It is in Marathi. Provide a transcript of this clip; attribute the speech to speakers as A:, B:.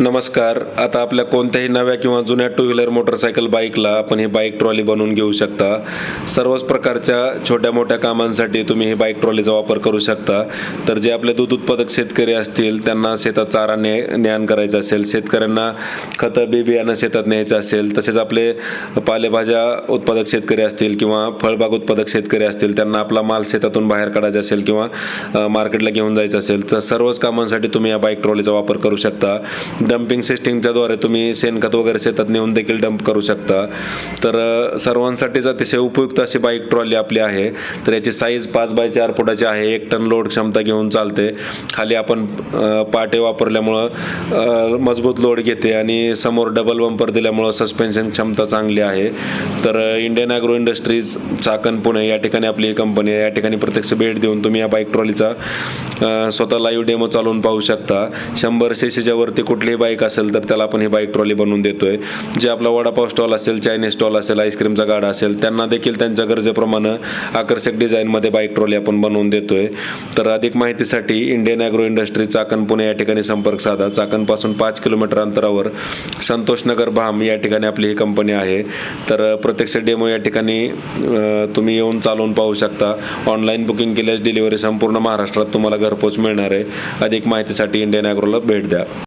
A: नमस्कार. आता आपल्या कोणत्याही नव्या किंवा जुन्या टू व्हीलर मोटरसायकल बाईकला आपण ही बाईक ट्रॉली बनवून घेऊ शकता. सर्वच प्रकारच्या छोट्या मोठ्या कामांसाठी तुम्ही ही बाईक ट्रॉलीचा वापर करू शकता. तर जे आपले दूध उत्पादक शेतकरी असतील त्यांना शेतात चारा ने ज्ञान करायचं असेल शेतकऱ्यांना खतं बी बियाणं शेतात न्यायचं असेल तसेच आपले पालेभाज्या उत्पादक शेतकरी असतील किंवा फळबाग उत्पादक शेतकरी असतील त्यांना आपला माल शेतातून बाहेर काढायचा असेल किंवा मार्केटला घेऊन जायचं असेल तर सर्वच कामांसाठी तुम्ही या बाईक ट्रॉलीचा वापर करू शकता. डम्पिंग सिस्टीमच्याद्वारे तुम्ही शेणखत वगैरे शेतात नेऊन देखील डंप करू शकता. तर सर्वांसाठीच अतिशय उपयुक्त अशी बाईक ट्रॉली आपली आहे. तर याची साईज पाच बाय चार फुटाची आहे. एक टन लोड क्षमता घेऊन चालते. खाली आपण पाटे वापरल्यामुळं मजबूत लोड घेते आणि समोर डबल बंपर दिल्यामुळं सस्पेन्शन क्षमता चांगली आहे. तर Indian agro industries Chakan Pune या ठिकाणी आपली ही कंपनी आहे. या ठिकाणी प्रत्यक्ष भेट देऊन तुम्ही या बाईक ट्रॉलीचा स्वतः लाईव्ह डेमो चालवून पाहू शकता. शंभर सी सीच्या वरती कुठलीही बाईक असेल तर त्याला आपण ही बाईक ट्रॉली बनवून देतोय. जे आपला वडापाव स्टॉल असेल चायनीज स्टॉल असेल आईस्क्रीमचा गाडा असेल त्यांना देखील त्यांच्या गरजेप्रमाणे आकर्षक डिझाईनमध्ये बाईक ट्रॉली आपण बनवून देतोय. तर अधिक माहितीसाठी Indian agro industry Chakan Pune या ठिकाणी संपर्क साधा. चाकणपासून पाच किलोमीटर अंतरावर संतोषनगर भाम या ठिकाणी आपली ही कंपनी आहे. तर प्रत्यक्ष डेमो या ठिकाणी तुम्ही येऊन चालवून पाहू शकता. ऑनलाईन बुकिंग केल्यास डिलिव्हरी संपूर्ण महाराष्ट्रात तुम्हाला घरपोच मिळणार आहे. अधिक माहितीसाठी इंडियन ॲग्रोला भेट द्या.